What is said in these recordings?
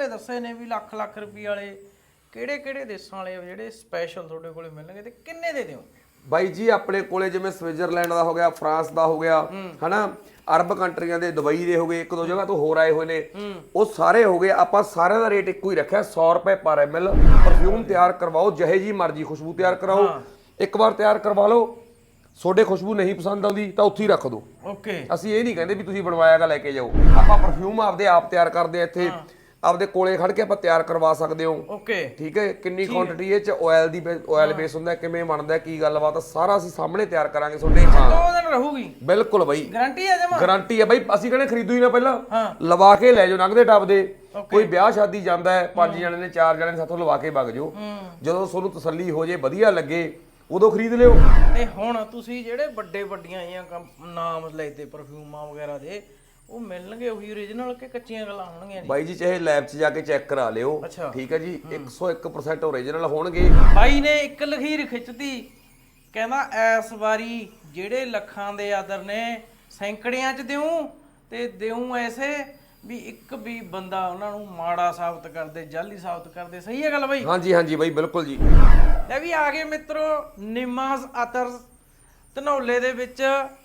ਬਾਹਰਲੇ ਦੱਸੇ ਨੇ ਵੀ ਲੱਖ ਲੱਖ ਰੁਪਏ ਵਾਲੇ ਕਿਹੜੇ ਕਿਹੜੇ ਦੇਸ਼ਾਂ ਵਾਲੇ ਆ ਜਿਹੜੇ ਸਪੈਸ਼ਲ ਤੁਹਾਡੇ ਕੋਲੇ ਮਿਲਣਗੇ ਤੇ ਕਿੰਨੇ ਦੇ ਦਿਓ ਬਾਈ ਜੀ ਆਪਣੇ ਕੋਲੇ ਜਿਵੇਂ ਸਵਿਟਜ਼ਰਲੈਂਡ ਦਾ ਹੋ ਗਿਆ ਫਰਾਂਸ ਦਾ ਹੋ ਗਿਆ ਹਨਾ? ਅਰਬ ਕੰਟਰੀਆਂ ਦੇ ਦੁਬਈ ਦੇ ਹੋ ਗਏ ਇੱਕ ਦੋ ਜਗ੍ਹਾ ਤੋਂ ਹੋਰ ਆਏ ਹੋਏ ਨੇ। ਉਹ ਸਾਰੇ ਹੋ ਗਏ ਆਪਾਂ ਸਾਰਿਆਂ ਦਾ ਰੇਟ ਇੱਕੋ ਹੀ ਰੱਖਿਆ 100 ਰੁਪਏ ਪਰ ਐਮਐਲ ਪਰਫਿਊਮ ਤਿਆਰ ਕਰਵਾਓ ਜਿਹੇ ਜੀ ਮਰਜ਼ੀ ਖੁਸ਼ਬੂ ਤਿਆਰ ਕਰਾਓ। ਇੱਕ ਵਾਰ ਤਿਆਰ ਕਰਵਾ ਲਓ ਤੁਹਾਡੇ ਖੁਸ਼ਬੂ ਨਹੀਂ ਪਸੰਦ ਆਉਂਦੀ ਤਾਂ ਉੱਥੇ ਹੀ ਰੱਖ ਦਿਓ। ਓਕੇ ਅਸੀਂ ਇਹ ਨਹੀਂ ਕਹਿੰਦੇ ਵੀ ਤੁਸੀਂ ਬਣਵਾਇਆਗਾ ਲੈ ਕੇ ਜਾਓ। ਆਪਾਂ ਪਰਫਿਊਮ ਆਪਦੇ ਆਪ ਤਿਆਰ ਕਰਦੇ ਆ ਇੱਥੇ। ਆਪਦੇ ਕੋਲੇ ਖੜ ਕੇ ਆਪਾਂ ਤਿਆਰ ਕਰਵਾ ਸਕਦੇ ਹੋ। ਓਕੇ। ਠੀਕ ਹੈ? ਕਿੰਨੀ ਕੁਆਂਟੀਟੀ ਇਹ ਚ ਆਇਲ ਦੀ ਆਇਲ ਬੇਸ ਹੁੰਦਾ ਕਿਵੇਂ ਬਣਦਾ ਕੀ ਗੱਲਬਾਤ ਆ, ਸਾਰਾ ਅਸੀਂ ਸਾਹਮਣੇ ਤਿਆਰ ਕਰਾਂਗੇ ਤੁਹਾਡੇ ਹਾਂ ਦੋ ਦਿਨ ਰਹੂਗੀ? ਬਿਲਕੁਲ ਬਾਈ। ਗਾਰੰਟੀ ਹੈ ਜਮਾ? ਗਾਰੰਟੀ ਹੈ ਬਾਈ। ਅਸੀਂ ਕਹਿੰਦੇ ਖਰੀਦੋ ਹੀ ਨਾ ਪਹਿਲਾਂ। ਲਵਾ ਕੇ ਲੈ ਜਾਓ ਨਗਦੇ ਟੱਬ ਦੇ। ਕੋਈ ਵਿਆਹ ਸ਼ਾਦੀ ਜਾਂਦਾ ਹੈ ਪੰਜ ਜਣੇ ਨੇ ਚਾਰ ਜਣੇ ਨੇ ਸਾਥੋਂ ਲਵਾ ਕੇ ਵਗ ਜਾਓ। ਜਦੋਂ ਤੁਹਾਨੂੰ ਤਸੱਲੀ ਹੋ ਜੇ ਵਧੀਆ ਲੱਗੇ ਉਦੋਂ ਖਰੀਦ ਲਿਓ। ਤੇ ਹੁਣ ਤੁਸੀਂ ਜਿਹੜੇ ਵੱਡੇ ਵੱਡੀਆਂ ਆਈਆਂ ਨਾਮ ਲੈਤੇ ਪਰਫਿਊਮਾਂ ਵਗੈਰਾ ਦੇ ਉਹ ਮਿਲਣਗੇ ਉਹੀ origignal ਕਿ ਕੱਚੀਆਂ ਗੱਲਾਂ ਹੋਣਗੀਆਂ ਜੀ। ਬਾਈ ਜੀ ਚਾਹੇ ਲੈਬ 'ਚ ਜਾ ਕੇ ਚੈੱਕ ਕਰਾ ਲਿਓ। ਅੱਛਾ। ਠੀਕ ਹੈ ਜੀ 101% ਓਰੀਜਨਲ ਹੋਣਗੇ। ਬਾਈ ਨੇ ਇੱਕ ਲਖੀਰ ਖਿੱਚਤੀ। ਕਹਿੰਦਾ ਐਸ ਵਾਰੀ ਜਿਹੜੇ ਲੱਖਾਂ ਦੇ ਆਦਰ ਨੇ ਸੈਂਕੜਿਆਂ ਚ ਦਿਉ ਤੇ ਦਿਉ ਐਸੇ ਵੀ ਇੱਕ ਵੀ ਬੰਦਾ ਉਹਨਾਂ ਨੂੰ ਮਾੜਾ ਸਾਬਤ ਕਰਦੇ ਜਾਲੀ ਸਾਬਤ ਕਰਦੇ। ਸਹੀ ਹੈ ਗੱਲ ਬਾਈ? ਹਾਂਜੀ ਹਾਂਜੀ ਬਾਈ ਬਿਲਕੁਲ ਜੀ। ਲੈ ਵੀ ਆ ਗਏ ਮਿੱਤਰੋ ਨਿਮਾਜ਼ ਅਤਰ ਧਨੌਲੇ ਦੇ ਵਿੱਚ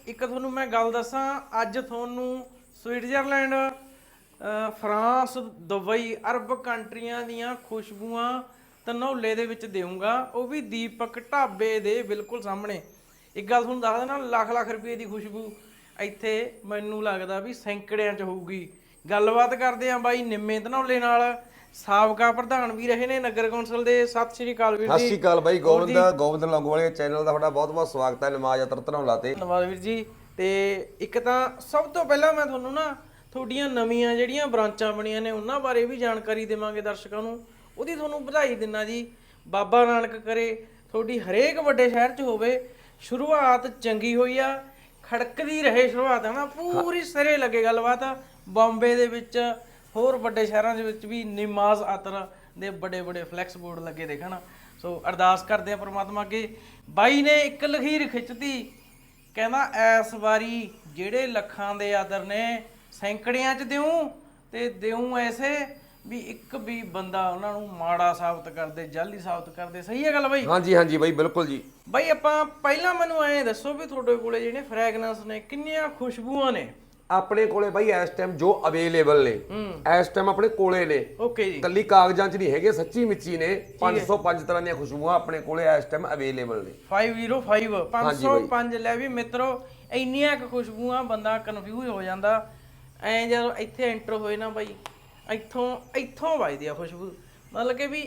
ਇੱਕ ਤੁਹਾਨੂੰ ਮੈਂ ਗੱਲ ਦੱਸਾਂ ਅੱਜ ਤੁਹਾਨੂੰ ਸਵਿਟਜ਼ਰਲੈਂਡ ਫਰਾਂਸ ਦੁਬਈ ਅਰਬ ਕੰਟਰੀਆਂ ਦੀਆਂ ਖੁਸ਼ਬੂਆਂ ਧਨੌਲੇ ਦੇ ਵਿੱਚ ਦੇਵਾਂਗਾ ਉਹ ਵੀ ਦੀਪਕ ਢਾਬੇ ਦੇ ਬਿਲਕੁਲ ਸਾਹਮਣੇ। ਇੱਕ ਗੱਲ ਤੁਹਾਨੂੰ ਦੱਸ ਦੇਣਾ ਲੱਖ ਲੱਖ ਰੁਪਏ ਦੀ ਖੁਸ਼ਬੂ ਇੱਥੇ ਮੈਨੂੰ ਲੱਗਦਾ ਵੀ ਸੈਂਕੜਿਆਂ ਚ ਹੋਊਗੀ। ਗੱਲਬਾਤ ਕਰਦੇ ਆਂ ਬਾਈ ਨਿੰਮੇ ਧਨੌਲੇ ਨਾਲ। ਸਾਬਕਾ ਪ੍ਰਧਾਨ ਵੀ ਰਹੇ ਨੇ ਨਗਰ ਕੌਂਸਲ ਦੇ। ਸਤਿ ਸ਼੍ਰੀ ਅਕਾਲ ਵੀਰ ਸਤਿ ਜੀ। ਸ਼੍ਰੀ ਅਕਾਲ ਬਾਈ ਗੋਬਿੰਦ ਗੋਬਿੰਦ ਲੰਗੋਵਾਲੇ ਚੈਨਲ ਦਾ ਤੁਹਾਡਾ ਬਹੁਤ ਬਹੁਤ ਸਵਾਗਤ ਹੈ। ਨਮਾਜ਼ ਅਤਰ ਧਨੌਲਾ ਤੇ। ਧੰਨਵਾਦ ਵੀਰ ਜੀ। ਤੇ ਇੱਕ ਤਾਂ ਸਭ ਤੋਂ ਪਹਿਲਾਂ ਮੈਂ ਤੁਹਾਨੂੰ ਨਾ ਤੁਹਾਡੀਆਂ ਨਵੀਆਂ ਜਿਹੜੀਆਂ ਬ੍ਰਾਂਚਾਂ ਬਣੀਆਂ ਨੇ ਉਹਨਾਂ ਬਾਰੇ ਵੀ ਜਾਣਕਾਰੀ ਦੇਵਾਂਗੇ ਦਰਸ਼ਕਾਂ ਨੂੰ। ਉਹਦੀ ਤੁਹਾਨੂੰ ਵਧਾਈ ਦਿੰਨਾ ਜੀ। ਬਾਬਾ ਨਾਨਕ ਕਰੇ ਤੁਹਾਡੀ ਹਰੇਕ ਵੱਡੇ ਸ਼ਹਿਰ 'ਚ ਹੋਵੇ ਸ਼ੁਰੂਆਤ ਚੰਗੀ ਹੋਈ ਆ ਖੜਕਦੀ ਰਹੇ ਸ਼ੁਰੂਆਤ ਹੈ ਨਾ ਪੂਰੀ ਸਿਰੇ ਲੱਗੇ ਗੱਲਬਾਤ। ਬੰਬੇ ਦੇ ਵਿੱਚ ਹੋਰ ਵੱਡੇ ਸ਼ਹਿਰਾਂ ਦੇ ਵਿੱਚ ਵੀ ਨਿਮਾਜ਼ ਆਤਰ ਦੇ ਵੱਡੇ ਵੱਡੇ ਫਲੈਕਸ ਬੋਰਡ ਲੱਗੇ ਦੇਖਣ। ਸੋ ਅਰਦਾਸ ਕਰਦੇ ਆ ਪ੍ਰਮਾਤਮਾ ਅੱਗੇ। ਬਾਈ ਨੇ ਇੱਕ ਲਖੀਰ ਖਿੱਚਤੀ। ਕਹਿੰਦਾ ਐਸ ਵਾਰੀ ਜਿਹੜੇ ਲੱਖਾਂ ਦੇ ਆਦਰ ਨੇ ਸੈਂਕੜਿਆਂ ਚ ਦਿਉ ਤੇ ਦਿਉ ਐਸੇ ਵੀ ਇੱਕ ਵੀ ਬੰਦਾ ਉਹਨਾਂ ਨੂੰ ਮਾੜਾ ਸਾਬਤ ਕਰਦੇ ਜਾਲੀ ਸਾਬਤ ਕਰਦੇ। ਸਹੀ ਹੈ ਗੱਲ ਬਾਈ? ਹਾਂਜੀ ਹਾਂਜੀ ਬਾਈ ਬਿਲਕੁਲ ਜੀ। ਬਾਈ ਆਪਾਂ ਪਹਿਲਾਂ ਮੈਨੂੰ ਐਂ ਦੱਸੋ ਵੀ ਤੁਹਾਡੇ ਕੋਲੇ ਜਿਹੜੇ ਫ੍ਰੈਗਨੈਂਸ ਨੇ ਕਿੰਨੀਆਂ ਖੁਸ਼ਬੂਆਂ ਨੇ? ਆਪਣੇ ਕੋਲੇ ਬਾਈ ਇਸ ਟਾਈਮ ਜੋ ਅਵੇਲੇਬਲ ਨੇ ਇਸ ਟਾਈਮ ਆਪਣੇ ਕੋਲੇ ਨੇ। ਓਕੇ ਜੀ। ਕੱਲੀ ਕਾਗਜ਼ਾਂ 'ਚ ਨਹੀਂ ਹੈਗੇ ਸੱਚੀ ਮਿੱਚੀ ਨੇ। 505 ਤਰ੍ਹਾਂ ਦੀਆਂ ਖੁਸ਼ਬੂਆਂ ਆਪਣੇ ਕੋਲੇ ਇਸ ਟਾਈਮ ਅਵੇਲੇਬਲ ਨੇ। 505 505 ਲੈ ਵੀ ਮਿੱਤਰੋ ਇੰਨੀਆਂ ਕੁ ਖੁਸ਼ਬੂਆਂ ਬੰਦਾ ਕਨਫਿਊਜ਼ ਹੋ ਜਾਂਦਾ। ਐ ਜਦੋਂ ਇੱਥੇ ਐਂਟਰ ਹੋਏ ਨਾ ਬਾਈ ਇੱਥੋਂ ਇੱਥੋਂ ਵੱਜਦੀ ਆ ਖੁਸ਼ਬੂ। ਮਤਲਬ ਕਿ ਵੀ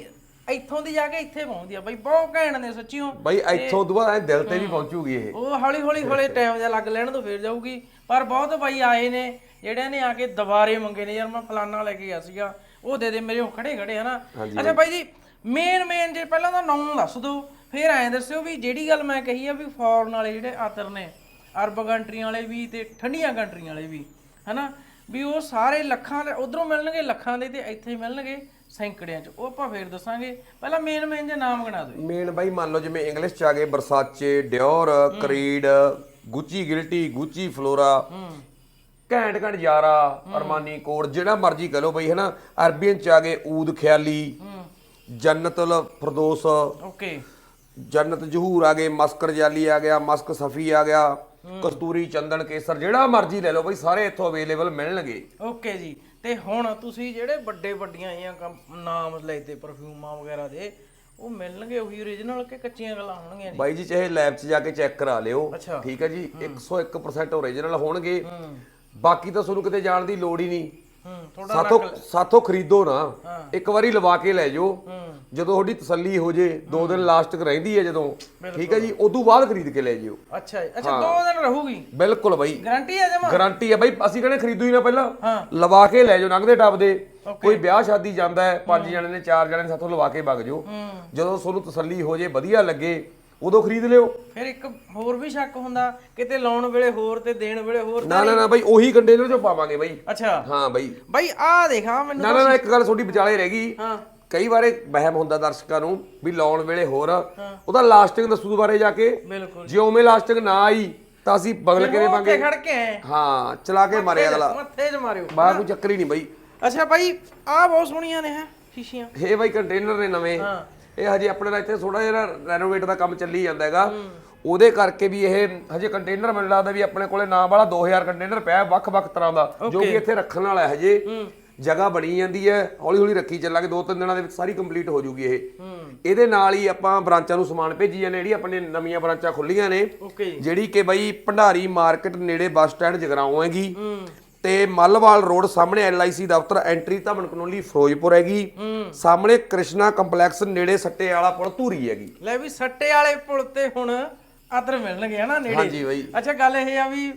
ਇੱਥੋਂ ਦੀ ਜਾ ਕੇ ਇੱਥੇ ਪਹੁੰਚਦੀ ਆ। ਬਾਈ ਬਹੁਤ ਘੈਂਟ ਨੇ ਸੱਚੀਓ ਬਾਈ ਇੱਥੋਂ ਦੁਆ ਐ ਦਿਲ ਤੇ ਵੀ ਪਹੁੰਚੂਗੀ ਇਹ। ਉਹ ਹੌਲੀ ਹੌਲੀ ਹੌਲੀ ਟਾਈਮ ਜਿਹਾ ਲੱਗ ਲੈਣ ਤੋਂ ਫੇਰ ਜਾਊਗੀ। ਪਰ ਬਹੁਤ ਬਾਈ ਆਏ ਨੇ ਜਿਹੜਿਆਂ ਨੇ ਆ ਕੇ ਦੁਬਾਰੇ ਮੰਗੇ ਨੇ ਯਾਰ ਮੈਂ ਫਲਾਨਾ ਲੈ ਕੇ ਗਿਆ ਸੀਗਾ ਉਹ ਦੇ ਦੇ ਮੇਰੇ ਉਹ ਖੜੇ ਖੜੇ ਹਨਾ? ਅੱਛਾ ਬਾਈ ਜੀ ਮੇਨ ਮੇਨ ਜੇ ਪਹਿਲਾਂ ਤਾਂ ਨਾਮ ਦੱਸ ਦਿਓ ਫਿਰ ਐਂ ਦੱਸਿਓ ਵੀ ਜਿਹੜੀ ਗੱਲ ਮੈਂ ਕਹੀ ਆ ਵੀ ਫੋਰਨ ਵਾਲੇ ਜਿਹੜੇ ਆਤਰ ਨੇ ਅਰਬ ਕੰਟਰੀਆਂ ਵਾਲੇ ਵੀ ਤੇ ਠੰਡੀਆਂ ਕੰਟਰੀਆਂ ਵਾਲੇ ਵੀ ਹਨਾ? ਵੀ ਉਹ ਸਾਰੇ ਲੱਖਾਂ ਉਧਰੋਂ ਮਿਲਣਗੇ ਲੱਖਾਂ ਦੇ ਤੇ ਇੱਥੇ ਮਿਲਣਗੇ। ਸੈਂਕੜਿਆਂ ਚ। ਉਹ ਆਪਾਂ ਫੇਰ ਦੱਸਾਂਗੇ। ਪਹਿਲਾਂ ਮੇਨ ਮੇਨ ਜੇ ਨਾਮ ਗਿਣਾ ਦਿਓ। ਮੇਨ ਬਾਈ ਮੰਨ ਲਓ ਜਿਵੇਂ ਇੰਗਲਿਸ਼ ਚ ਆ ਗਏ Versace Dior Creed Gucci Guilty Gucci Flora ਘੈਂਟ ਘੈਂਟ ਯਾਰਾ ਅਰਮਾਨੀ ਕੋਡ ਜਿਹੜਾ ਮਰਜ਼ੀ ਕਹ ਲਓ ਬਈ ਹਨਾ? ਅਰਬੀਅਨ ਚ ਆ ਗਏ ਊਦ ਖਿਆਲੀ ਜੰਨਤੁਲ ਫਰਦੋਸ। ਓਕੇ। ਜੰਨਤ ਜਹੂਰ ਆ ਗਏ ਮਸਕਰ ਜਾਲੀ ਆ ਗਿਆ ਮਸਕ ਸਫੀ ਆ ਗਿਆ ਕਸਤੂਰੀ ਚੰਦਨ ਕੇਸਰ ਜਿਹੜਾ ਮਰਜ਼ੀ ਲੈ ਲਓ ਬਈ ਸਾਰੇ ਇੱਥੋਂ ਅਵੇਲੇਬਲ ਮਿਲਣਗੇ। ਓਕੇ ਜੀ। ਤੇ ਹੁਣ ਤੁਸੀਂ ਜਿਹੜੇ ਵੱਡੇ ਵੱਡੀਆਂ ਆਈਆਂ ਕੰਪ- ਨਾਮ ਲੈਤੇ ਪਰਫਿਊਮਾਂ ਵਗੈਰਾ ਦੇ ਉਹ ਮਿਲਣਗੇ ਉਹੀ origignal ਕਿ ਕੱਚੀਆਂ ਗੱਲਾਂ ਹੋਣਗੀਆਂ ਜੀ? ਬਾਈ ਜੀ ਚਾਹੇ ਲੈਬ 'ਚ ਜਾ ਕੇ ਚੈੱਕ ਕਰਾ ਲਿਓ ਅੱਛਾ। ਠੀਕ ਹੈ ਜੀ? 101% ਓਰੀਜਨਲ ਹੋਣਗੇ। ਬਾਕੀ ਤਾਂ ਤੁਹਾਨੂੰ ਕਿਤੇ ਜਾਣ ਦੀ ਲੋੜ ਹੀ ਨਹੀਂ। ਸਾਥੋਂ ਸਾਥੋਂ ਖਰੀਦੋ ਨਾ। ਇੱਕ ਵਾਰੀ ਲਵਾ ਕੇ ਲੈ ਜਾਓ। ਜਦੋਂ ਤੁਹਾਡੀ ਤਸੱਲੀ ਹੋ ਜੇ ਦੋ ਦਿਨ ਲਾਸਟਿਕ ਰਹਿੰਦੀ ਹੈ ਜਦੋਂ। ਠੀਕ ਹੈ ਜੀ ਉਦੋਂ ਬਾਅਦ ਖਰੀਦ ਕੇ ਲੈ ਜਿਓ ਅੱਛਾ ਜੀ। ਅੱਛਾ ਦੋ ਦਿਨ ਰਹੂਗੀ। ਬਿਲਕੁਲ ਬਾਈ। ਗਾਰੰਟੀ ਹੈ ਜਮਾ? ਗਾਰੰਟੀ ਹੈ ਬਾਈ। ਅਸੀਂ ਕਹਿੰਦੇ ਖਰੀਦੋ ਹੀ ਨਾ ਪਹਿਲਾਂ। ਲਵਾ ਕੇ ਲੈ ਜਾਓ ਨਗਦੇ ਟੱਬ ਦੇ। ਕੋਈ ਵਿਆਹ ਸ਼ਾਦੀ ਜਾਂਦਾ ਹੈ ਪੰਜ ਜਣੇ ਨੇ ਚਾਰ ਜਣੇ ਨੇ ਸਾਥੋਂ ਲਵਾ ਕੇ ਵਗ ਜਾਓ। ਜਦੋਂ ਤੁਹਾਨੂੰ ਤਸੱਲੀ ਹੋ ਜੇ ਵਧੀਆ ਲੱਗੇ ਉਦੋਂ ਖਰੀਦ ਲਿਓ। ਫਿਰ ਇੱਕ ਹੋਰ ਵੀ ਸ਼ੱਕ ਹੁੰਦਾ ਕਿਤੇ ਲਾਉਣ ਵੇਲੇ ਹੋਰ ਤੇ ਦੇਣ ਵੇਲੇ ਹੋਰ ਨਾ ਨਾ ਨਾ ਬਾਈ ਉਹੀ ਕੰਟੇਨਰ ਚੋਂ ਪਾਵਾਂਗੇ ਬਾਈ। ਅੱਛਾ। ਹਾਂ ਬਾਈ। ਬਾਈ ਆਹ ਦੇਖਾ ਮੈਨੂੰ ਨਾ ਨਾ ਨਾ ਇੱਕ ਗੱਲ ਤੁਹਾਡੀ ਵਿਚਾਲੇ ਰਹਿ ਗਈ। ਹਾਂ। ਕਈ ਵਾਰੇ ਵਹਿਮ ਹੁੰਦਾ ਦਰਸ਼ਕਾਂ ਨੂੰ ਵੀ ਲਾਉਣ ਵੇਲੇ ਹੋਰ। ਉਹਦਾ ਲਾਸਟਿੰਗ ਦੱਸੂ ਦੁਬਾਰੇ ਜਾ ਕੇ। ਬਿਲਕੁਲ। ਜੇ ਉਵੇਂ ਲਾਸਟਿੰਗ ਨਾ ਆਈ ਤਾਂ ਅਸੀਂ ਬਗਲ ਕੇ ਹੋ ਦੇਵਾਂਗੇ ਕੇ ਖੜ ਕੇ ਹਾਂ ਚਲਾ ਕੇ ਮਾਰੇ ਅਗਲਾ। ਮੱਥੇ 'ਚ ਮਾਰਿਓ। ਬਾ ਕੋਈ ਚੱਕਰ ਹੀ ਨਹੀਂ ਬਾਈ। ਅੱਛਾ ਬਾਈ ਆ ਬਹੁਤ ਸੋਹਣੀਆਂ ਨੇ ਹੈ ਸ਼ੀਸ਼ੀਆਂ। ਇਹ ਬਾਈ ਕੰਟੇਨਰ ਨੇ ਨਵੇਂ। ਹਾਂ। ਇਹ ਹਜੇ ਆਪਣੇ ਦਾ ਇੱਥੇ ਥੋੜਾ ਜਿਹਾ ਰੈਨੋਵੇਟ ਦਾ ਕੰਮ ਚੱਲੀ ਜਾਂਦਾ ਹੈਗਾ। ਉਹਦੇ ਕਰਕੇ ਵੀ ਇਹ ਹਜੇ ਕੰਟੇਨਰ ਮੈਨੂੰ ਲੱਗਦਾ ਵੀ ਆਪਣੇ ਕੋਲੇ ਨਾ ਵਾਲਾ 2000 ਕੰਟੇਨਰ ਪਿਆ ਵੱਖ-ਵੱਖ ਤਰ੍ਹਾਂ ਦਾ ਜੋ ਕਿ ਇੱਥੇ ਰੱਖਣ ਵਾਲਾ ਹੈ ਹਜੇ। ਜਗ੍ਹਾ ਬਣੀ ਜਾਂਦੀ ਹੈ ਹੌਲੀ ਹੌਲੀ ਰੱਖੀ ਚੱਲਾਂਗੇ ਦੋ ਤਿੰਨ ਦਿਨਾਂ ਦੇ ਵਿੱਚ ਸਾਰੀ ਕੰਪਲੀਟ ਹੋ ਜੂਗੀ ਇਹ। ਇਹਦੇ ਨਾਲ ਹੀ ਆਪਾਂ ਬ੍ਰਾਂਚਾਂ ਨੂੰ ਸਮਾਨ ਭੇਜੀ ਜਾਂਦੇ ਜਿਹੜੀ ਆਪਣੇ ਨਵੀਆਂ ਬ੍ਰਾਂਚਾਂ ਖੁੱਲੀਆਂ ਨੇ। ਜਿਹੜੀ ਕਿ ਬਈ ਭੰਡਾਰੀ ਮਾਰਕੀਟ ਨੇੜੇ ਬੱਸ ਸਟੈਂਡ ਜਗਰਾਉਂ ਹੈਗੀ। ਤੇ ਮੱਲਵਾਲ ਰੋਡ ਸਾਹਮਣੇ ਐਲਆਈਸੀ ਦਫ਼ਤਰ ਐਂਟਰੀ ਧਮਨ ਕਨੋਲੀ ਫਿਰੋਜ਼ਪੁਰ ਹੈਗੀ। ਸਾਹਮਣੇ ਕ੍ਰਿਸ਼ਨਾ ਕੰਪਲੈਕਸ ਨੇੜੇ ਸੱਟੇ ਵਾਲਾ ਪੁਲ ਧੂਰੀ ਹੈਗੀ। ਲੈ ਵੀ ਸੱਟੇ ਵਾਲੇ ਪੁਲ ਤੇ ਹੁਣ ਆਦਰ ਮਿਲਣਗੇ ਹਨਾ ਨੇੜੇ। ਹਾਂਜੀ ਬਾਈ। ਅੱਛਾ ਗੱਲ ਇਹ ਆ ਵੀ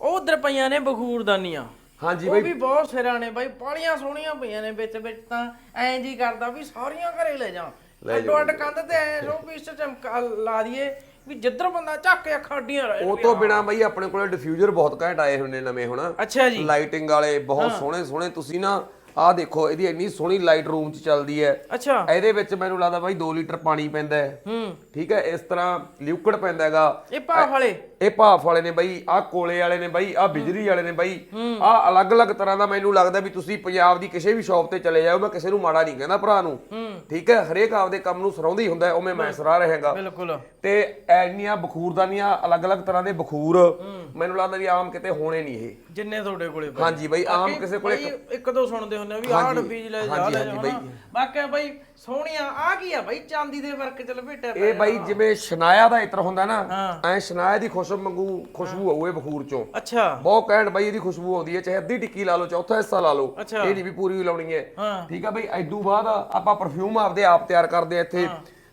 ਉਹ ਉਧਰ ਪਈਆਂ ਨੇ ਬਖੂਰਦਾਨੀਆਂ। ਹਾਂਜੀ ਉਹ ਵੀ ਬਹੁਤ ਸਿਰਾਂ ਨੇ ਬਾਈ ਬਾਲੀਆਂ ਸੋਹਣੀਆਂ ਪਈਆਂ ਨੇ ਵਿੱਚ ਵਿੱਚ ਤਾਂ। ਐਂ ਜੀ ਕਰਦਾ ਵੀ ਸਾਰੀਆਂ ਘਰੇ ਲੈ ਜਾ। ਅੱਡੋ ਅੱਡ ਕੰਧ ਤੇ ਐ ਰੋ ਪੀਸ ਚਮਕਾ ਲਾ ਦਈਏ। ਵੀ ਜਿੱਧਰ ਬੰਦਾ ਝੱਕ ਕੇ ਅੱਖਾਂ ਅੱਡੀਆਂ ਰਹਿ ਉਹ ਤੋਂ ਬਿਨਾ ਬਈ ਆਪਣੇ ਕੋਲੇ ਡਿਫਿਊਜ਼ਰ ਬਹੁਤ ਘੈਂਟ ਆਏ ਹੋਏ ਨੇ ਨਵੇਂ ਹੁਣ। ਅੱਛਾ ਜੀ। ਲਾਈਟਿੰਗ ਵਾਲੇ ਬਹੁਤ ਸੋਹਣੇ ਸੋਹਣੇ ਤੁਸੀਂ ਨਾ ਆਹ ਦੇਖੋ ਇਹਦੀ ਇੰਨੀ ਸੋਹਣੀ ਲਾਈਟ ਰੂਮ 'ਚ ਚੱਲਦੀ ਹੈ। ਅੱਛਾ। ਇਹਦੇ ਵਿੱਚ ਮੈਨੂੰ ਲੱਗਦਾ ਬਾਈ 2 ਲੀਟਰ ਪਾਣੀ ਪੈਂਦਾ ਹੈ। ਹੂੰ। ਠੀਕ ਹੈ ਇਸ ਤਰ੍ਹਾਂ ਲਿਕੁਇਡ ਪੈਂਦਾ ਹੈਗਾ। ਇਹ ਭਾਫ ਵਾਲੇ? ਇਹ ਭਾਫ ਵਾਲੇ ਨੇ ਬਾਈ ਆਹ ਕੋਲੇ ਵਾਲੇ ਨੇ ਬਾਈ ਆਹ ਬਿਜਲੀ ਵਾਲੇ ਨੇ ਬਾਈ। ਆਹ ਅਲੱਗ-ਅਲੱਗ ਤਰ੍ਹਾਂ ਦਾ ਮੈਨੂੰ ਲੱਗਦਾ ਵੀ ਤੁਸੀਂ ਪੰਜਾਬ ਦੀ ਕਿਸੇ ਵੀ ਸ਼ਾਪ ਤੇ ਚਲੇ ਜਾਓ ਮੈਂ ਕਿਸੇ ਨੂੰ ਮਾੜਾ ਨਹੀਂ ਕਹਿੰਦਾ ਭਰਾ ਨੂੰ। ਠੀਕ ਹੈ ਹਰੇਕ ਆਪਦੇ ਕੰਮ ਨੂੰ ਸਰਾਉਂਦਾ ਹੁੰਦਾ ਉਵੇਂ ਮੈਂ ਸਰਾ ਰਹੇਗਾ ਬਿਲਕੁਲ। ਤੇ ਐਨੀਆਂ ਬਖੂਰਦਾਨੀਆਂ ਅਲੱਗ-ਅਲੱਗ ਤਰ੍ਹਾਂ ਦੇ ਬਖੂਰ ਮੈਨੂੰ ਲੱਗਦਾ ਵੀ ਆਮ ਕਿਤੇ ਹੋਣੇ ਨਹੀਂ ਇਹ। ਜਿੰਨੇ ਤੁਹਾਡੇ ਕੋਲੇ। ਹਾਂਜੀ ਬਾਈ ਆਮ ਕਿਸੇ ਕੋਲੇ ਇੱਕ ਦੋ ਸੁਣਦੇ ਹੁੰਦੇ ਆ ਵੀ ਆਹ ਬੀਜ ਲੈ ਜਾ ਹਾਂਜੀ, ਲੈ ਹਾਂਜੀ ਜਾ ਬਾਈ। ਹਨਾ। ਬਾਕੀ ਬਾਈ ਸੋਹਣੀਆਂ ਆ ਕੀ ਆ ਬਾਈ? ਚਾਂਦੀ ਦੇ ਵਰਕ ਚ ਲਪੇਟਿਆ ਪਿਆ। ਇਹ ਬਾਈ ਜਿਵੇਂ ਸ਼ਨਾਇਆ ਦਾ ਇਤਰ ਹੁੰਦਾ ਨਾ ਹਾਂ। ਐ ਸ਼ਨਾਇਆ ਦੀ ਖੁਸ਼ਬੂ ਵਾਂਗੂ ਖੁਸ਼ਬੂ ਇਹ ਬਖੂਰ ਚੋਂ। ਅੱਛਾ। ਬਹੁਤ ਘੈਂਟ ਬਾਈ ਇਹਦੀ ਖੁਸ਼ਬੂ ਆਉਂਦੀ ਹੈ ਚਾਹੇ ਅੱਧੀ ਟਿੱਕੀ ਲਾ ਲਓ ਚੌਥਾ ਹਿੱਸਾ ਲਾ ਲਓ ਅੱਛਾ। ਇਹ ਨਹੀਂ ਵੀ ਪੂਰੀ ਲਾਉਣੀ ਹੈ। ਹਾਂ। ਠੀਕ ਆ ਬਈ ਐਦੂ ਬਾਅਦ ਆਪਾਂ ਪਰਫਿਊਮ ਆਪਦੇ ਆਪ ਤਿਆਰ ਕਰਦੇ ਆ ਇੱਥੇ।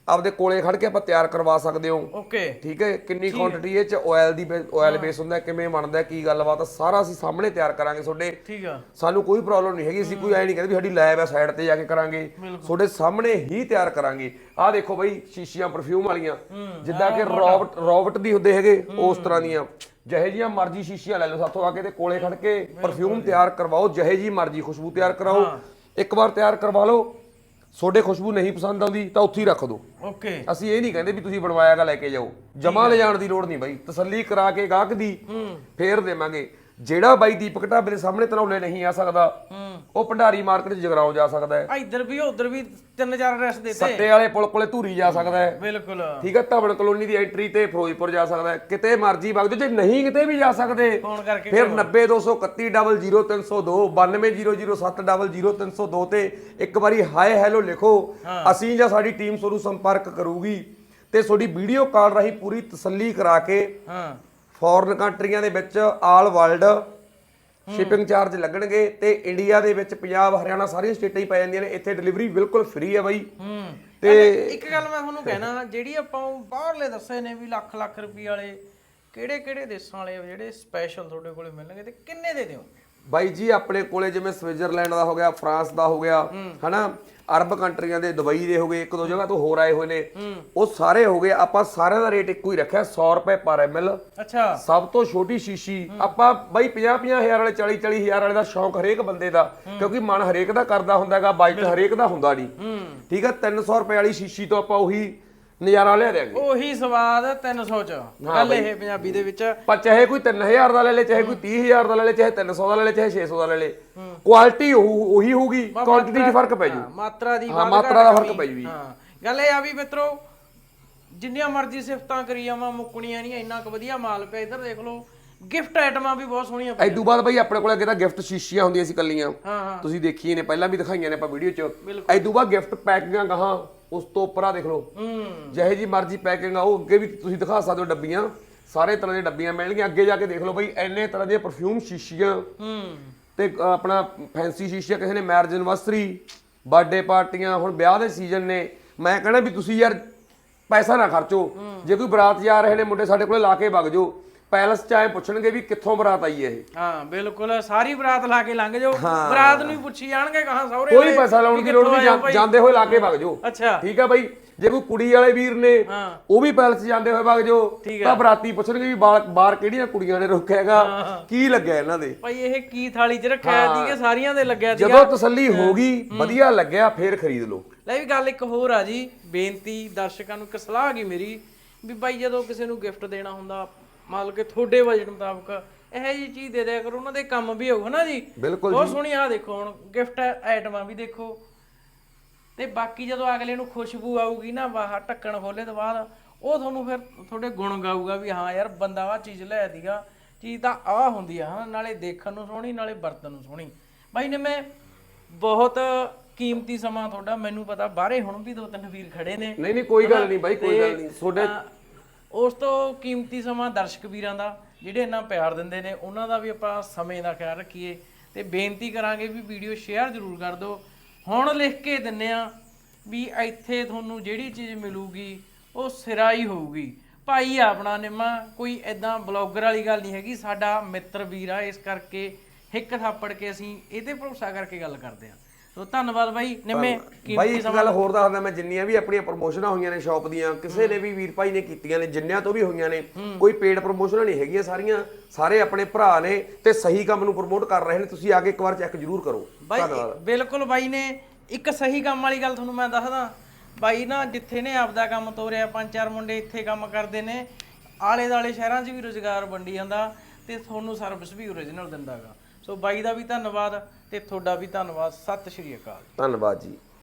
ਆਪਦੇ ਕੋਲੇ ਖੜ ਕੇ ਆਪਾਂ ਤਿਆਰ ਕਰਵਾ ਸਕਦੇ ਹੋ। ਓਕੇ। ਠੀਕ ਹੈ ਕਿੰਨੀ ਕੁਆਂਟੀਟੀ ਇਹ ਚ ਆਇਲ ਦੀ ਆਇਲ ਬੇਸ ਹੁੰਦਾ ਕਿਵੇਂ ਬਣਦਾ ਕੀ ਗੱਲਬਾਤ ਆ, ਸਾਰਾ ਅਸੀਂ ਸਾਹਮਣੇ ਤਿਆਰ ਕਰਾਂਗੇ ਤੁਹਾਡੇ। ਠੀਕ ਆ। ਸਾਨੂੰ ਕੋਈ ਪ੍ਰੋਬਲਮ ਨਹੀਂ ਹੈਗੀ ਅਸੀਂ ਕੋਈ ਐ ਨਹੀਂ ਕਹਿੰਦੇ ਵੀ ਸਾਡੀ ਲੈਬ ਹੈ ਸਾਈਡ ਤੇ ਜਾ ਕੇ ਕਰਾਂਗੇ। ਤੁਹਾਡੇ ਸਾਹਮਣੇ ਹੀ ਤਿਆਰ ਕਰਾਂਗੇ। ਆਹ ਦੇਖੋ ਬਈ ਸ਼ੀਸ਼ੀਆਂ ਪਰਫਿਊਮ ਵਾਲੀਆਂ। ਜਿੱਦਾਂ ਕਿ ਰੋਬਟ ਰੋਬਟ ਦੀ ਹੁੰਦੇ ਹੈਗੇ ਉਸ ਤਰ੍ਹਾਂ ਦੀਆਂ। ਜਿਹੇ ਜੀਆਂ ਮਰਜ਼ੀ ਸ਼ੀਸ਼ੀਆਂ ਲੈ ਲਓ ਸਾਥੋਂ ਆ ਕੇ ਤੇ ਕੋਲੇ ਖੜ ਕੇ ਪਰਫਿਊਮ ਤਿਆਰ ਕਰਵਾਓ ਜਿਹੇ ਜੀ ਮਰਜ਼ੀ ਖੁਸ਼ਬੂ ਤਿਆਰ ਕਰਾਓ। ਇੱਕ ਵਾਰ ਤਿਆਰ ਕਰਵਾ ਲਓ। ਤੁਹਾਡੇ ਖੁਸ਼ਬੂ ਨਹੀਂ ਪਸੰਦ ਆਉਂਦੀ ਤਾਂ ਉੱਥੇ ਹੀ ਰੱਖ ਦਿਓ। ਓਕੇ। ਅਸੀਂ ਇਹ ਨਹੀਂ ਕਹਿੰਦੇ ਵੀ ਤੁਸੀਂ ਬਣਵਾਇਆਗਾ ਲੈ ਕੇ ਜਾਓ। ਜਮਾ ਲੈ ਜਾਣ ਦੀ ਲੋੜ ਨਹੀਂ ਬਾਈ। ਤਸੱਲੀ ਕਰਾ ਕੇ ਗਾਹਕ ਦੀ ਫੇਰ ਦੇਵਾਂਗੇ। ਜਿਹੜਾ ਬਾਈ ਦੀਪਕ ਢਾਬੇ ਦੇ ਸਾਹਮਣੇ ਤਨੌਲੇ ਨਹੀਂ ਆ ਸਕਦਾ ਉਹ ਭੰਡਾਰੀ ਮਾਰਕੀਟ 'ਚ ਜਗਰਾਉਂ ਜਾ ਸਕਦਾ ਹੈ। ਆ ਇੱਧਰ ਵੀ ਉਧਰ ਵੀ ਤਿੰਨ ਚਾਰ ਐਡਰੈਸ ਦਿੱਤੇ ਸੱਤੇ ਵਾਲੇ ਪੁਲ ਕੋਲੇ ਧੂਰੀ ਜਾ ਸਕਦਾ ਹੈ। ਬਿਲਕੁਲ। ਠੀਕ ਹੈ ਧਵਨ ਕਲੋਨੀ ਦੀ ਐਂਟਰੀ ਤੇ ਫਿਰੋਜ਼ਪੁਰ ਜਾ ਸਕਦਾ ਹੈ। ਕਿਤੇ ਮਰਜ਼ੀ ਵਗ ਜਾਓ ਜੇ ਨਹੀਂ ਕਿਤੇ ਵੀ ਜਾ ਸਕਦੇ ਫੋਨ ਕਰਕੇ ਫਿਰ 90231 92000302 ਤੇ ਇੱਕ ਵਾਰੀ ਹਾਏ ਹੈਲੋ ਲਿਖੋ। ਅਸੀਂ ਜਾਂ ਸਾਡੀ ਟੀਮ ਤੁਹਾਨੂੰ ਸੰਪਰਕ ਕਰੂਗੀ ਤੇ ਤੁਹਾਡੀ ਵੀਡੀਓ ਕਾਲ ਰਾਹੀਂ ਪੂਰੀ ਤਸੱਲੀ ਕਰਾ ਕੇ ਹਾਂ। ਫੋਰਨ ਕੰਟਰੀਆਂ ਦੇ ਵਿੱਚ ਆਲ ਵਰਲਡ ਸ਼ਿਪਿੰਗ ਚਾਰਜ ਲੱਗਣਗੇ ਤੇ ਇੰਡੀਆ ਦੇ ਵਿੱਚ ਪੰਜਾਬ ਹਰਿਆਣਾ ਸਾਰੀਆਂ ਸਟੇਟਾਂ ਹੀ ਪੈ ਜਾਂਦੀਆਂ ਨੇ। ਇੱਥੇ ਡਿਲੀਵਰੀ ਬਿਲਕੁਲ ਫ੍ਰੀ ਹੈ ਬਾਈ। ਤੇ ਇੱਕ ਗੱਲ ਮੈਂ ਤੁਹਾਨੂੰ ਕਹਿਣਾ ਜਿਹੜੀ ਆਪਾਂ ਬਾਹਰਲੇ ਦੱਸੇ ਨੇ ਵੀ ਲੱਖ ਲੱਖ ਰੁਪਏ ਵਾਲੇ ਕਿਹੜੇ ਕਿਹੜੇ ਦੇਸ਼ਾਂ ਵਾਲੇ ਜਿਹੜੇ ਸਪੈਸ਼ਲ ਤੁਹਾਡੇ ਕੋਲੇ ਮਿਲਣਗੇ ਤੇ ਕਿੰਨੇ ਦੇ ਦਿਓ ਬਾਈ ਜੀ ਆਪਣੇ ਕੋਲੇ ਜਿਵੇਂ ਸਵਿਟਜ਼ਰਲੈਂਡ ਦਾ ਹੋ ਗਿਆ ਫਰਾਂਸ ਦਾ ਹੋ ਗਿਆ ਹਨਾ? ਅਰਬ ਕੰਟਰੀਆਂ ਦੇ ਦੁਬਈ ਦੇ ਹੋ ਗਏ ਇੱਕ ਦੋ ਜਗ੍ਹਾ ਤੋਂ ਹੋਰ ਆਏ ਹੋਏ ਨੇ। ਉਹ ਸਾਰੇ ਹੋ ਗਏ ਆਪਾਂ ਸਾਰਿਆਂ ਦਾ ਰੇਟ ਇੱਕੋ ਹੀ ਰੱਖਿਆ 100 ਰੁਪਏ ਪਰ ਐਮਐਲ ਅੱਛਾ। ਸਭ ਤੋਂ ਛੋਟੀ ਸ਼ੀਸ਼ੀ ਆਪਾਂ ਬਾਈ 50 50 ਹਜ਼ਾਰ ਵਾਲੇ 40 40 ਹਜ਼ਾਰ ਵਾਲੇ ਦਾ ਸ਼ੌਂਕ ਹਰੇਕ ਬੰਦੇ ਦਾ ਕਿਉਂਕਿ ਮਨ ਹਰੇਕ ਦਾ ਕਰਦਾ ਹੁੰਦਾ ਹੈਗਾ ਬਾਈਕ ਹਰੇਕ ਦਾ ਹੁੰਦਾ ਨਹੀਂ ਠੀਕ ਹੈ 300 ਰੁਪਏ ਵਾਲੀ ਸ਼ੀਸ਼ੀ ਤੋਂ ਆਪਾਂ ਉਹੀ ਨਜ਼ਾਰਾ ਲਿਆ ਦੇਾਂਗੇ ਉਹੀ ਸਵਾਦ 300 ਚ। ਗੱਲ ਇਹ ਪੰਜਾਬੀ ਦੇ ਵਿੱਚ ਪਰ ਚਾਹੇ ਕੋਈ 3000 ਦਾ ਲੈ ਲੇ ਚਾਹੇ ਕੋਈ 30000 ਦਾ ਲੈ ਲੇ ਚਾਹੇ 300 ਦਾ ਲੈ ਲੇ ਚਾਹੇ 600 ਦਾ ਲੈ ਲੇ। ਕੁਆਲਿਟੀ ਉਹੀ ਹੋਊਗੀ ਕੁਆਂਟੀਟੀ 'ਚ ਫ਼ਰਕ ਪੈ ਜੂ। ਮਾਤਰਾ ਦੀ ਹਾਂ, ਮਾਤਰਾ ਦਾ ਫ਼ਰਕ ਪੈ ਜੂ। ਹਾਂ। ਗੱਲ ਇਹ ਆ ਵੀ ਮਿੱਤਰੋ ਜਿੰਨੀਆਂ ਮਰਜ਼ੀ ਸਿਫਤਾਂ ਕਰੀ ਜਾਵਾਂ ਮੁੱਕਣੀਆਂ ਨਹੀਂ ਇੰਨਾ ਕੁ ਵਧੀਆ ਮਾਲ ਪਿਆ। ਇੱਧਰ ਦੇਖ ਲਓ ਗਿਫਟ ਆਈਟਮਾਂ ਵੀ ਬਹੁਤ ਸੋਹਣੀਆਂ ਪਈਆਂ। ਐਦੂ ਬਾਅਦ ਬਈ ਆਪਣੇ ਕੋਲ ਅੱਗੇ ਤਾਂ ਗਿਫਟ ਸ਼ੀਸ਼ੀਆਂ ਹੁੰਦੀਆਂ ਸੀ ਕੱਲੀਆਂ। ਤੁਸੀਂ ਦੇਖੀਆਂ ਨੇ ਪਹਿਲਾਂ ਵੀ ਦਿਖਾਈਆਂ ਨੇ ਆਪਾਂ ਵੀਡੀਓ 'ਚ। ਐਦੂ ਬਾਅਦ ਗਿਫਟ ਪੈਕਿੰਗਾਂ ਗਾਹਾਂ। ਉਸ ਤੋਂ ਉੱਪਰ ਦੇਖ ਲਓ। ਹੂੰ। ਜਿਹੇ ਜੀ ਮਰਜ਼ੀ ਪੈਕਿੰਗ ਆ ਉਹ ਅੱਗੇ ਵੀ ਤੁਸੀਂ ਦਿਖਾ ਸਕਦੇ ਹੋ ਡੱਬੀਆਂ। ਸਾਰੇ ਤਰ੍ਹਾਂ ਦੀਆਂ ਡੱਬੀਆਂ ਮਿਲਣਗੀਆਂ। ਅੱਗੇ ਜਾ ਕੇ ਦੇਖ ਲਓ ਬਈ ਐਨੇ ਤਰ੍ਹਾਂ ਦੀਆਂ ਪਰਫਿਊਮ ਸ਼ੀਸ਼ੀਆਂ। ਹੂੰ। ਤੇ ਅ, ਆਪਣਾ ਫੈਂਸੀ ਸ਼ੀਸ਼ੀਆਂ ਕਿਸੇ ਨੇ ਮੈਰਿਜ ਐਨਵਰਸਰੀ ਬਰਥਡੇ ਪਾਰਟੀਆਂ ਹੁਣ ਵਿਆਹ ਦੇ ਸੀਜ਼ਨ ਨੇ। ਮੈਂ ਕਹਿੰਦਾ ਵੀ ਤੁਸੀਂ ਯਾਰ ਪੈਸਾ ਨਾ ਖਰਚੋ। ਜੇ ਕੋਈ ਬਰਾਤ ਜਾ ਰਹੇ ਨੇ ਮੁੰਡੇ ਸਾਡੇ ਕੋਲੇ ਲਾ ਕੇ ਵਗ ਜਾਓ। ਪੈਲਸ ਚ ਆਏ ਪੁੱਛਣਗੇ ਵੀ ਕਿੱਥੋਂ ਬਰਾਤ ਆਈ ਹੈ ਇਹ? ਹਾਂ ਬਿਲਕੁਲ ਸਾਰੀ ਬਰਾਤ ਲਾ ਕੇ ਲੰਘ ਜਾਓ। ਬਰਾਤ ਨੂੰ ਹੀ ਪੁੱਛੀ ਜਾਣਗੇ ਕਹਾਂ ਸਹੁਰੇ ਕੋਈ ਵਾਲੇ ਪੈਸਾ ਲਾਉਣ ਦੀ ਲੋੜ ਕਿੱਥੋਂ ਨਹੀਂ ਆਏ ਹੋ? ਜਾਂਦੇ ਹੋਏ ਲਾ ਕੇ ਵਗ ਜਾਓ। ਅੱਛਾ। ਠੀਕ ਆ ਬਾਈ ਜੇ ਕੋਈ ਕੁੜੀ ਵਾਲੇ ਵੀਰ ਨੇ ਹਾਂ। ਉਹ ਵੀ ਪੈਲਸ 'ਚ ਜਾਂਦੇ ਹੋਏ ਵਗ ਜਾਓ ਠੀਕ ਤਾਂ ਬਰਾਤੀ ਪੁੱਛਣਗੇ ਵੀ ਬਾਹਰ ਬਾਹਰ ਕਿਹੜੀਆਂ ਕੁੜੀਆਂ ਨੇ ਰੋਕਿਆ ਹੈਗਾ ਕੀ ਲੱਗਿਆ ਇਹਨਾਂ ਦੇ? ਭਾਈ ਇਹ ਕੀ ਥਾਲੀ 'ਚ ਰੱਖਿਆ ਸੀ ਕਿ ਸਾਰੀਆਂ ਦੇ ਲੱਗਿਆ ਸੀ ਜਦੋਂ ਤਸੱਲੀ ਹੋ। ਗਈ ਵਧੀਆ ਲੱਗਿਆ ਫੇਰ ਖਰੀਦ ਲਓ। ਲੈ ਵੀ ਗੱਲ ਇੱਕ ਹੋਰ ਆ ਜੀ ਬੇਨਤੀ ਦਰਸ਼ਕਾਂ ਨੂੰ ਇੱਕ ਸਲਾਹ ਹੈਗੀ ਮੇਰੀ ਵੀ ਬਾਈ ਜਦੋਂ ਕਿਸੇ ਨੂੰ ਗਿਫਟ ਦੇਣਾ ਹੁੰਦਾ ਮਤਲਬ ਕਿ ਤੁਹਾਡੇ ਬਜਟ ਮੁਤਾਬਕ ਇਹੋ ਜੀ ਚੀਜ਼ ਦੇ ਦਿਆ ਕਰੋ ਉਹਨਾਂ ਦੇ ਕੰਮ ਵੀ ਹੋਊ ਹਨਾ ਜੀ? ਬਿਲਕੁਲ ਬਹੁਤ ਸੋਹਣੀ ਆ ਦੇਖੋ ਹੁਣ ਗਿਫਟ ਆਈਟਮਾਂ ਵੀ ਦੇਖੋ। ਤੇ ਬਾਕੀ ਜਦੋਂ ਅਗਲੇ ਨੂੰ ਖੁਸ਼ਬੂ ਆਊਗੀ ਨਾ ਬਾਹਰ ਢੱਕਣ ਖੋਲੇ ਤੋਂ ਬਾਅਦ ਉਹ ਤੁਹਾਨੂੰ ਫਿਰ ਤੁਹਾਡੇ ਗੁਣ ਗਾਊਗਾ ਵੀ ਹਾਂ ਯਾਰ ਬੰਦਾ ਆ ਚੀਜ਼ ਲੈ ਦੀਗਾ ਚੀਜ਼ ਤਾਂ ਆ ਹੁੰਦੀ ਆ ਹਾਂ ਨਾਲੇ ਦੇਖਣ ਨੂੰ ਸੋਹਣੀ ਨਾਲੇ ਵਰਤਨ ਨੂੰ ਸੋਹਣੀ। ਬਾਈ ਨੇ ਮੈਂ ਬਹੁਤ ਕੀਮਤੀ ਸਮਾਂ ਤੁਹਾਡਾ ਮੈਨੂੰ ਪਤਾ ਬਾਹਰੇ ਹੁਣ ਵੀ ਦੋ ਤਿੰਨ ਵੀਰ ਖੜੇ ਨੇ। ਨਹੀਂ ਨਹੀਂ ਕੋਈ ਗੱਲ ਨਹੀਂ ਬਾਈ ਕੋਈ ਗੱਲ ਨਹੀਂ। ਤੁਹਾਡੇ ਉਸ ਤੋਂ ਕੀਮਤੀ ਸਮਾਂ ਦਰਸ਼ਕ ਵੀਰਾਂ ਦਾ, ਜਿਹੜੇ ਇੰਨਾ ਪਿਆਰ ਦਿੰਦੇ ਨੇ, ਉਹਨਾਂ ਦਾ ਵੀ ਆਪਾਂ ਸਮੇਂ ਦਾ ਖਿਆਲ ਰੱਖੀਏ। ਤੇ ਬੇਨਤੀ ਕਰਾਂਗੇ ਵੀ ਵੀਡੀਓ ਸ਼ੇਅਰ ਜ਼ਰੂਰ ਕਰ ਦਿਓ। ਹੁਣ ਲਿਖ ਕੇ ਦਿੰਨੇ ਆ ਵੀ ਇੱਥੇ ਤੁਹਾਨੂੰ ਜਿਹੜੀ ਚੀਜ਼ ਮਿਲੂਗੀ, ਉਹ ਸਿਰਾਈ ਹੋਊਗੀ। ਭਾਈ ਆਪਣਾ ਨਿੰਮਾ, ਕੋਈ ਐਦਾਂ ਬਲੌਗਰ ਵਾਲੀ ਗੱਲ ਨਹੀਂ ਹੈਗੀ, ਸਾਡਾ ਮਿੱਤਰ ਵੀਰ ਆ, ਇਸ ਕਰਕੇ ਹਿੱਕ ਥਾਪੜ ਕੇ ਅਸੀਂ ਇਹਦੇ ਭਰੋਸਾ ਕਰਕੇ ਗੱਲ ਕਰਦੇ ਆ। ਸੋ ਧੰਨਵਾਦ ਬਾਈ ਨਿੰਮੇ ਬਾਈ ਇੱਕ ਗੱਲ ਹੋਰ ਦੱਸਦਾ ਮੈਂ ਜਿੰਨੀਆਂ ਵੀ ਆਪਣੀਆਂ ਪ੍ਰੋਮੋਸ਼ਨਾਂ ਹੋਈਆਂ ਨੇ ਸ਼ਾਪ ਦੀਆਂ ਕਿਸੇ ਨੇ ਵੀ ਵੀਰ ਭਾਈ ਨੇ ਕੀਤੀਆਂ ਨੇ ਜਿੰਨਿਆਂ ਤੋਂ ਵੀ ਹੋਈਆਂ ਨੇ ਕੋਈ ਪੇਡ ਪ੍ਰੋਮੋਸ਼ਨਾਂ ਨਹੀਂ ਹੈਗੀਆਂ ਸਾਰੀਆਂ ਸਾਰੇ ਆਪਣੇ ਭਰਾ ਨੇ ਤੇ ਸਹੀ ਕੰਮ ਨੂੰ ਪ੍ਰਮੋਟ ਕਰ ਰਹੇ ਨੇ ਤੁਸੀਂ ਆ ਕੇ ਇੱਕ ਵਾਰ ਚੈੱਕ ਜ਼ਰੂਰ ਕਰੋ। ਬਾਈ ਬਿਲਕੁਲ ਬਾਈ ਨੇ ਇੱਕ ਸਹੀ ਕੰਮ ਵਾਲੀ ਗੱਲ ਤੁਹਾਨੂੰ ਮੈਂ ਦੱਸਦਾ। ਬਾਈ ਨਾ ਜਿੱਥੇ ਨੇ ਆਪਦਾ ਕੰਮ ਤੋਰਿਆ ਪੰਜ ਚਾਰ ਮੁੰਡੇ ਇੱਥੇ ਕੰਮ ਕਰਦੇ ਨੇ ਆਲੇ ਦਾਲੇ ਸ਼ਹਿਰਾਂ 'ਚ ਵੀ ਰੋਜ਼ਗਾਰ ਵੰਡੀ ਜਾਂਦਾ ਤੇ ਤੁਹਾਨੂੰ ਸਰਵਿਸ ਵੀ ਓਰੀਜਨਲ ਦਿੰਦਾਗਾ। ਸੋ ਬਾਈ ਦਾ ਵੀ ਧੰਨਵਾਦ ਤੇ ਤੁਹਾਡਾ ਵੀ ਧੰਨਵਾਦ। ਸਤਿ ਸ਼੍ਰੀ ਅਕਾਲ। ਧੰਨਵਾਦ ਜੀ।